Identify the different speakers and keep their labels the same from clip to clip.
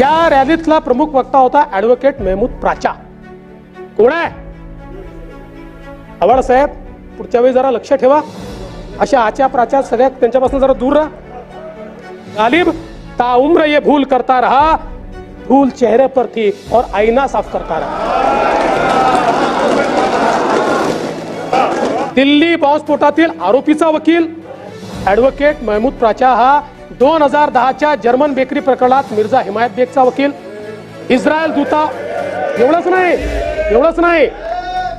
Speaker 1: या रॅलीतला प्रमुख वक्ता होता ऍडव्होकेट मेहमूद प्राचा. कोण आहे? आव्हाड साहेब पुढच्या वेळी जरा लक्ष ठेवा. अशा आच्या प्राच्या सगळ्या त्यांच्यापासून जरा दूर राहा. गालिब ताउम्र ये भूल करता रहा. भूल चेहरे पर थी और आईना साफ करता रहा. दिल्ली बॉम्बस्फोटातील आरोपीचा वकील ऍडव्होकेट महमूद प्राचा हा दोन हजार दहाच्या जर्मन बेकरी प्रकरणात मिर्झा हिमायत बेगचा वकील. इस्रायल दूता एवढंच नाही एवढंच नाही.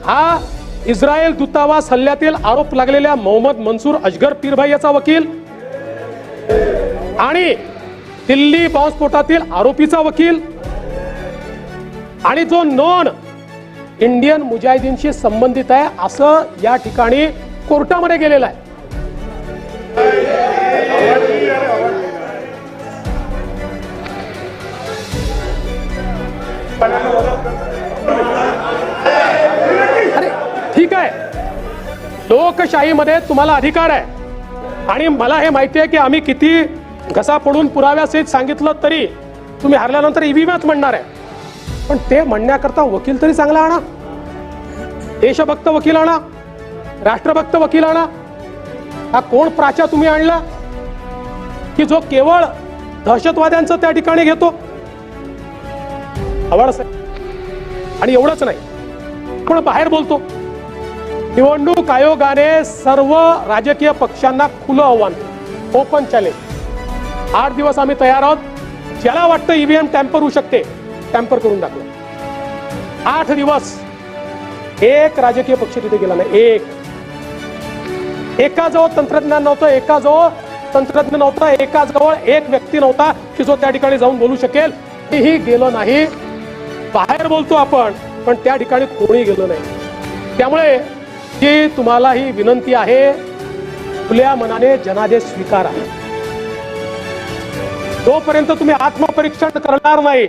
Speaker 1: हा इस्रायल दूतावास हल्ल्यातील आरोप लागलेल्या मोहम्मद मनसूर अजगर पीरभाई याचा वकील. आणि दिल्ली बॉम्बस्फोटातील आरोपीचा वकील. आणि जो नॉन इंडियन मुजाहिदीनशी संबंधित आहे असं या ठिकाणी कोर्टामध्ये गेलेलं आहे. अरे ठीक आहे. लोकशाहीमध्ये तुम्हाला अधिकार आहे. आणि मला हे माहिती आहे की आम्ही किती घसा पडून पुराव्यासहित सांगितलं तरी तुम्ही हरल्यानंतर ईव्हीएमच म्हणणार आहे. पण ते म्हणण्याकरता वकील तरी चांगला आणा. देशभक्त वकील आणा. राष्ट्रभक्त वकील आणा. हा कोण प्राचा तुम्ही आणला? की जो केवळ दहशतवाद्यांचं त्या ठिकाणी घेतो? आवड आणि एवढंच नाही. पण बाहेर बोलतो? निवडणूक आयोगाने सर्व राजकीय पक्षांना खुलं आव्हान ओपन चॅलेंज आठ दिवस आम्ही तयार आहोत. ज्याला वाटतं ईव्हीएम टॅम्पर होऊ शकते टॅम्पर करून दाखव आठ दिवस. एक राजकीय पक्ष तिथे गेला नाही. एक. एकाजवळ तंत्रज्ञान नव्हतं एकाजवळ तंत्रज्ञ नव्हतं एकाजवळ एक व्यक्ती नव्हता की जो त्या ठिकाणी जाऊन बोलू शकेल. तेही गेलो नाही. बाहेर बोलतो आपण पण त्या ठिकाणी कोणी गेलो नाही. त्यामुळे जी तुम्हाला ही विनंती आहे खुल्या मनाने जनादेश स्वीकारा. जोपर्यंत तुम्ही आत्मपरीक्षण करणार नाही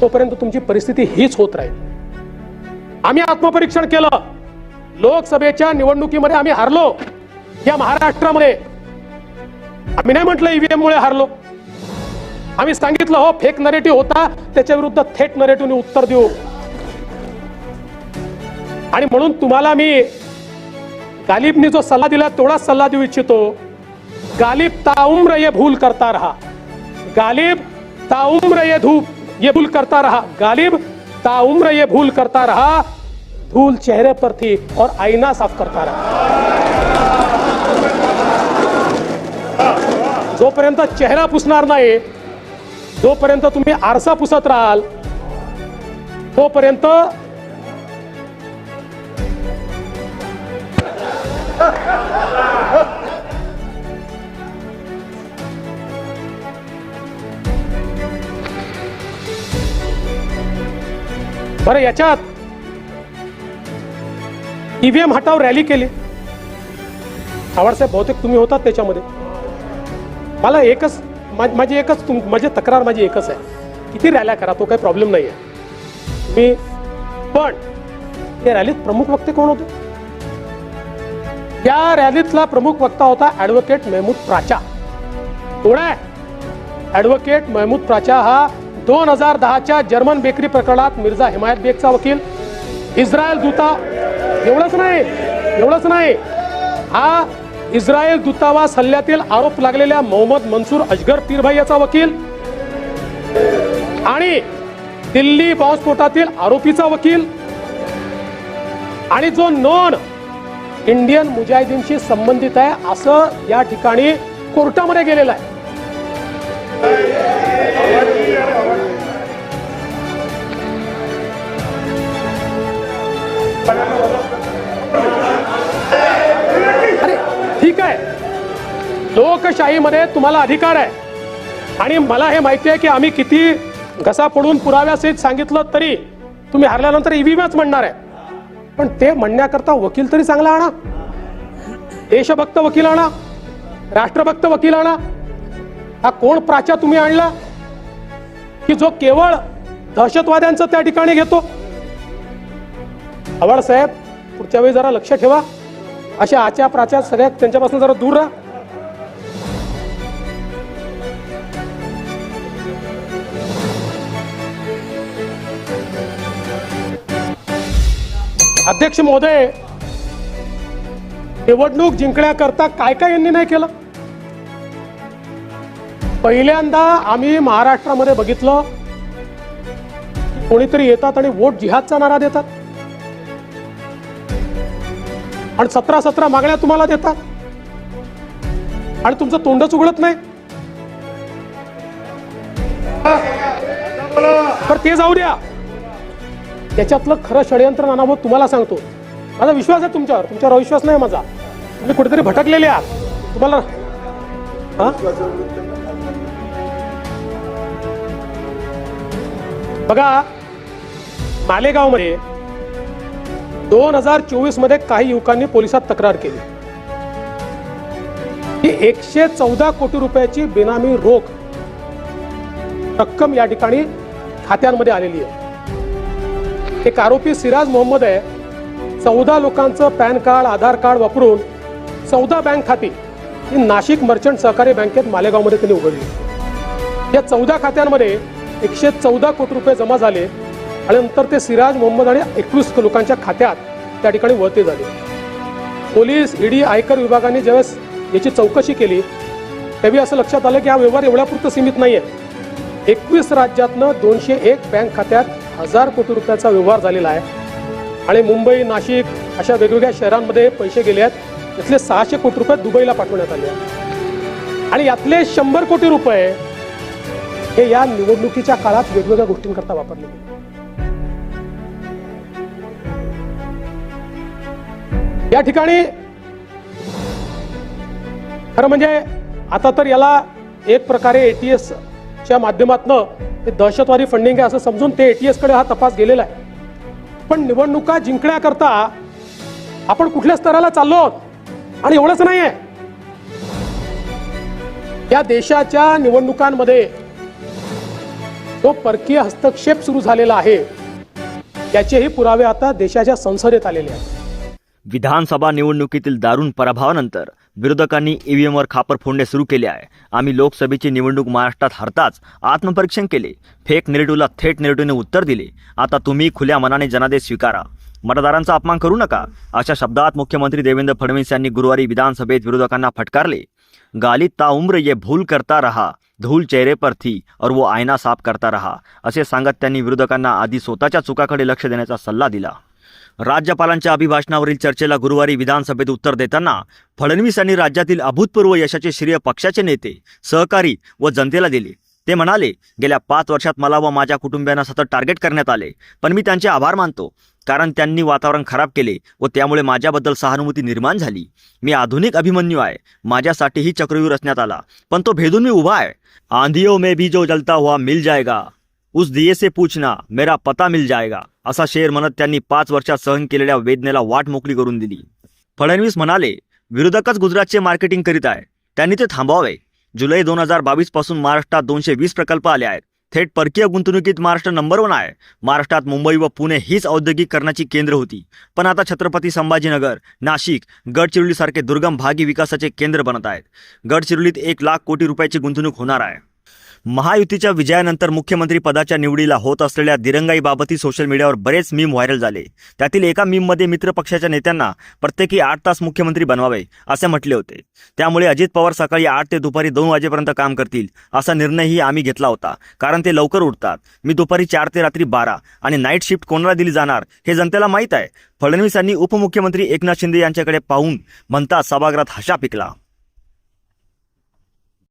Speaker 1: तोपर्यंत तुमची परिस्थिती हीच होत राहील. आम्ही आत्मपरीक्षण केलं. लोकसभेच्या निवडणुकीमध्ये आम्ही हारलो. या महाराष्ट्रामध्ये. आम्ही नाही म्हटलं ईव्हीएम मुळे हारलो. आम्ही सांगितलं हो फेक नरेटिव्ह होता त्याच्या विरुद्ध थेट नरेटिव्हने उत्तर देऊ. आणि म्हणून तुम्हाला मी गालिबनी जो सल्ला दिला तेवढा सल्ला देऊ इच्छितो. गालिब ताउम्र ये भूल करता रहा. गालिब ताउम्र ये धूप ये भूल करता रहा. गालिब ताउम्र ये भूल करता रहा धूल चेहरे पर थी और आईना साफ करता रहा. जोपर्यंत चेहरा पुसणार नाही जोपर्यंत तुम्ही आरसा पुसत राहाल तोपर्यंत बरं याच्यात ईव्हीएम हटाव रॅली केली. आवडसाहेब बहुतेक तुम्ही होतात त्याच्यामध्ये. मला एकच मा- माझी एकच तुम माझी तक्रार माझी एकच आहे. किती रॅल्या करा तो काही प्रॉब्लेम नाही आहे मी पण या रॅलीत प्रमुख वक्ते कोण होते? या रॅलीतला प्रमुख वक्ता होता ऍडव्होकेट मेहमूद प्राचा. कोण आहे? ऍडव्होकेट महमूद प्राचा हा दोन हजार दहाच्या जर्मन बेकरी प्रकरणात मिर्झा हिमायत बेगचा वकील. इस्रायल दूता. एवढंच नाही. एवढंच नाही. हा इस्रायल दूतावास हल्ल्यातील आरोप लागलेल्या मोहम्मद मनसूर अजगर पीरभाई याचा वकील आणि दिल्ली बॉम्बस्फोटातील आरोपीचा वकील आणि जो नॉन इंडियन मुजाहिदीनशी संबंधित आहे असं या ठिकाणी कोर्टामध्ये गेलेलं आहे. ठीक आहे. लोकशाहीमध्ये तुम्हाला अधिकार आहे. आणि मला हे माहिती आहे की आम्ही किती घसा पडून पुराव्यासहित सांगितलं तरी तुम्ही हरल्यानंतर ईव्हीएमच म्हणणार आहे. पण ते म्हणण्याकरता वकील तरी चांगला आणा. देशभक्त वकील आणा. राष्ट्रभक्त वकील आणा. हा कोण प्राचा तुम्ही आणला? की जो केवळ दहशतवाद्यांचं त्या ठिकाणी घेतो? आवड साहेब पुढच्या वेळी जरा लक्ष ठेवा. अशा आच्या प्राच्या सगळ्या त्यांच्यापासून जरा दूर राहा. अध्यक्ष महोदय निवडणूक जिंकण्याकरता काय काय यांनी नाही केलं? पहिल्यांदा आम्ही महाराष्ट्रामध्ये बघितलं कोणीतरी येतात आणि वोट जिहादचा नारा देतात. आणि सतरा सतरा मागण्या तुम्हाला देतात. आणि तुमचं तोंडच उघडत नाही. तर ते जाऊ द्या. त्याच्यातलं खरं षडयंत्र नानाभाऊ तुम्हाला सांगतो. माझा विश्वास आहे तुमच्यावर. तुमच्यावर अविश्वास नाही माझा. तुम्ही कुठेतरी भटकलेले आहात. तुम्हाला बघा मालेगावमध्ये दोन हजार चोवीसमध्ये काही युवकांनी पोलिसात तक्रार केली. ही एकशे चौदा कोटी रुपयाची बेनामी रोख रक्कम या ठिकाणी खात्यांमध्ये आलेली आहे. एक आरोपी सिराज मोहम्मद आहे. चौदा लोकांचं पॅन कार्ड आधार कार्ड वापरून चौदा बँक खाती ही नाशिक मर्चंट सहकारी बँकेत मालेगावमध्ये त्यांनी उघडली. या चौदा खात्यांमध्ये एकशे चौदा कोटी रुपये जमा झाले. आणि नंतर ते सिराज मोहम्मद आणि एकवीस लोकांच्या खात्यात त्या ठिकाणी वळते झाले. पोलीस ईडी आयकर विभागाने ज्यावेळेस याची चौकशी केली त्यावेळी असं लक्षात आलं की हा व्यवहार एवढ्यापुरतं सीमित नाही आहे एकवीस राज्यातनं दोनशे एक बँक खात्यात हजार कोटी रुपयाचा व्यवहार झालेला आहे. आणि मुंबई नाशिक अशा वेगवेगळ्या शहरांमध्ये पैसे गेले आहेत यातले सहाशे कोटी रुपये दुबईला पाठवण्यात आले आहेत. आणि यातले शंभर कोटी रुपये हे या निवडणुकीच्या काळात वेगवेगळ्या गोष्टींकरता वापरले गेले. या ठिकाणी खरं म्हणजे आता तर याला एक प्रकारे एटीएस च्या माध्यमातनं हे दहशतवादी फंडिंग आहे असं समजून ते एटीएसकडे हा तपास गेलेला आहे. पण निवडणुका जिंकण्याकरता आपण कुठल्या स्तराला चाललो आहोत? आणि एवढंच नाही आहे या देशाच्या निवडणुकांमध्ये जो परकीय हस्तक्षेप सुरू झालेला आहे याचेही पुरावे आता देशाच्या संसदेत आलेले आहेत.
Speaker 2: विधानसभा निवडणुकीतील दारुण पराभवानंतर विरोधकांनी ईव्हीएमवर खापर फोडणे सुरू केले आहे. आम्ही लोकसभेची निवडणूक महाराष्ट्रात हरताच आत्मपरीक्षण केले. फेक नेरेटिव्हला थेट नेरेटिव्हने उत्तर दिले. आता तुम्ही खुल्या मनाने जनादेश स्वीकारा. मतदारांचा अपमान करू नका अशा शब्दात मुख्यमंत्री देवेंद्र फडणवीस यांनी गुरुवारी विधानसभेत विरोधकांना फटकारले. गाली ताउम्र ये भूल करता रहा धूल चेहरे पर थी और वो आयना साफ करता रहा असे सांगत त्यांनी विरोधकांना आधी स्वतःच्या चुकाकडे लक्ष देण्याचा सल्ला दिला. राज्यपालांच्या अभिभाषणावरील चर्चेला गुरुवारी विधानसभेत उत्तर देताना फडणवीस यांनी राज्यातील अभूतपूर्व यशाचे श्रेय पक्षाचे नेते सहकारी व जनतेला दिले. ते म्हणाले गेल्या पाच वर्षात मला व माझ्या कुटुंबियांना सतत टार्गेट करण्यात आले. पण मी त्यांचे आभार मानतो कारण त्यांनी वातावरण खराब केले व त्यामुळे माझ्याबद्दल सहानुभूती निर्माण झाली. मी आधुनिक अभिमन्यू आहे. माझ्यासाठीही चक्रव्यूह रचण्यात आला. पण तो भेदून मी उभा आहे. आंधियो में भी जो जलता हुआ मिल जाएगा. उस दियेसे पूछना मेरा पता मिल जाएगा। असा शेर म्हणत त्यांनी पाच वर्षात सहन केलेल्या वेदनेला वाट मोकळी करून दिली. फडणवीस म्हणाले विरोधकच गुजरातचे मार्केटिंग करीत आहे. त्यांनी ते थांबवावे. जुलै दोन हजार बावीसपासून महाराष्ट्रात दोनशे वीस प्रकल्प आले आहेत. थेट परकीय गुंतवणुकीत महाराष्ट्र नंबर वन आहे. महाराष्ट्रात मुंबई व पुणे हीच औद्योगिकरणाची केंद्र होती. पण आता छत्रपती संभाजीनगर नाशिक गडचिरोलीसारखे दुर्गम भागी विकासाचे केंद्र बनत आहेत. गडचिरोलीत एक लाख कोटी रुपयाची गुंतवणूक होणार आहे. महायुतीच्या विजयानंतर मुख्यमंत्री पदाच्या निवडीला होत असलेल्या दिरंगाईबाबतही सोशल मीडियावर बरेच मीम व्हायरल झाले. त्यातील एका मीममध्ये मित्र पक्षाच्या नेत्यांना प्रत्येकी आठ तास मुख्यमंत्री बनवावे असे म्हटले होते. त्यामुळे अजित पवार सकाळी आठ ते दुपारी दोन वाजेपर्यंत काम करतील असा निर्णयही आम्ही घेतला होता. कारण ते लवकर उठतात. मी दुपारी चार ते रात्री बारा आणि नाईट शिफ्ट कोणाला दिली जाणार हे जनतेला माहीत आहे. फडणवीस यांनी उपमुख्यमंत्री एकनाथ शिंदे यांच्याकडे पाहून म्हणता सभागृहात हशा पिकला.